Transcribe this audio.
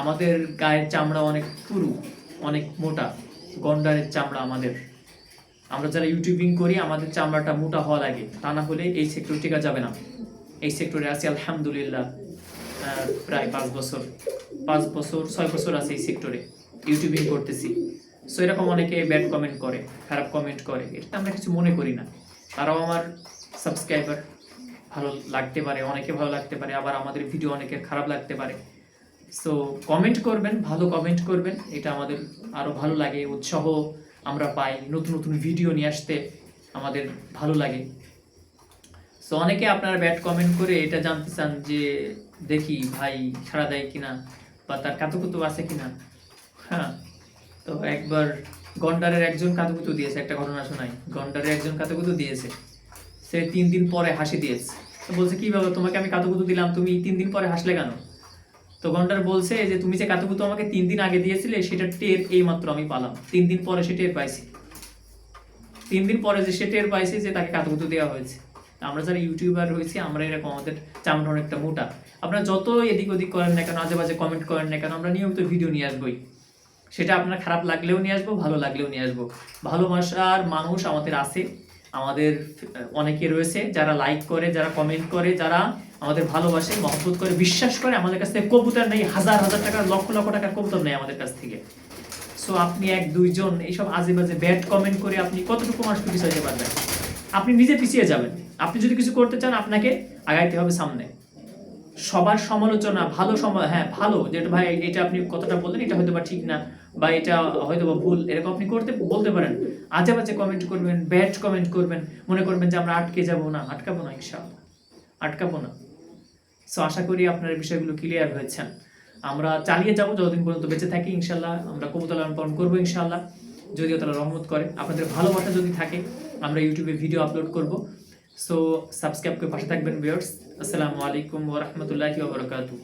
আমাদের গায়ের চামড়া অনেক পুরু, অনেক মোটা। গন্ডারের চামড়া আমাদের। আমরা যারা ইউটিউবিং করি, আমাদের চামড়াটা মোটা হওয়া লাগে। তা না হলে এই সেক্টর টিকা যাবে না। এই সেক্টরে আছি আলহামদুলিল্লাহ প্রায় পাঁচ বছর। পাঁচ বছর, ছয় বছর আছে এই সেক্টরে ইউটিউবিং করতেছি। সো এরকম অনেকে ব্যাড কমেন্ট করে, খারাপ কমেন্ট করে। এটা আমরা কিছু মনে করি না। তারাও আমার সাবস্ক্রাইবার ভালো লাগতে পারে, অনেকে ভালো লাগতে পারে। আবার আমাদের ভিডিও অনেকের খারাপ লাগতে পারে। সো কমেন্ট করবেন, ভালো কমেন্ট করবেন। এটা আমাদের আরও ভালো লাগে, উৎসাহ আমরা পাই নতুন নতুন ভিডিও নিয়ে আসতে, আমাদের ভালো লাগে। সো অনেকে আপনারা ব্যাড কমেন্ট করে এটা জানতে চান যে, দেখি ভাই সাড়া দেয় কিনা বা তার কাতুকুতু আছে কিনা? হ্যাঁ তো একবার গন্ডারের একজন কাতুকুতু দিয়েছে, একটা ঘটনা শোনাই। গন্ডারের একজন কাতুকুতু দিয়েছে। সে তিন দিন পরে হাসি দিয়েছে। বলছে, কি বাবা তোমাকে আমি কাতুকুতু দিলাম, তুমি তিন দিন পরে হাসলে কেন? তো গন্ডার বলছে যে, তুমি যে কাতুকুতু আমাকে তিন দিন আগে দিয়েছিলে, সেটা টের এই মাত্র আমি পালাম। তিন দিন পরে সে টের পাইছি। তিন দিন পরে যে সে টের পাইছে যে, তাকে কাতুকুতু দেওয়া হয়েছে। আমরা যারা ইউটিউবার হয়েছি আমরা এরকম আমাদের চামড়া অনেকটা মোটা। আপনারা যত এদিক ওদিক করেন না কেন আজে বাজে কমেন্ট করেন না কেন, আমরা নিয়মিত ভিডিও নিয়ে আসবোই। সেটা আপনার খারাপ লাগলেও নিয়ে আসব, ভালো লাগলেও নিয়ে আসব। ভালোবাসার মানুষ আমাদের আছে। আমাদের অনেকে রয়েছে যারা লাইক করে, যারা কমেন্ট করে, যারা আমাদের ভালোবাসে, মহব্বত করে, বিশ্বাস করে, আমাদের কাছ থেকে কবুতর নেই, হাজার হাজার টাকার লক্ষ লক্ষ টাকার কবুতর নেই আমাদের কাছ থেকে। সো আপনি এক, দুইজন, এইসব আজে বাজে ব্যাড কমেন্ট করে আপনি কতটুকু মানুষকে পিছাইতে পারবেন? আপনি নিজে পিছিয়ে যাবেন। আপনি যদি কিছু করতে চান, আপনাকে আগাইতে হবে সামনে। সবার সমালোচনা, ভালো সময় হ্যাঁ ভালো, যেটা ভাই, এটা আপনি কতটা বললেন, এটা হয়তো বা ঠিক না, বা এটা হয়তো বা ভুল, এরকম আপনি করতে, বলতে পারেন। আজে বাজে কমেন্ট করবেন ব্যাড কমেন্ট করবেন, মনে করবেন যে আমরা আটকে যাব না, আটকাবো না, ইনশাআল্লাহ। আটকাবো না। সো আশা করি আপনার এই বিষয়গুলো ক্লিয়ার হয়েছেন আমরা চালিয়ে যাব যতদিন পর্যন্ত বেঁচে থাকি ইনশাল্লাহ আমরা কবুতর লালন পালন করব ইনশাল্লাহ যদিও তারা রহমত করে। আপনাদের ভালোবাসা যদি থাকে, আমরা ইউটিউবে ভিডিও আপলোড করব। সো সাবস্ক্রাইব করে পাশে থাকবেন ভিউয়ার্স আসসালামু আলাইকুম ওরহমতুল্লাহি বারাকাতুহু।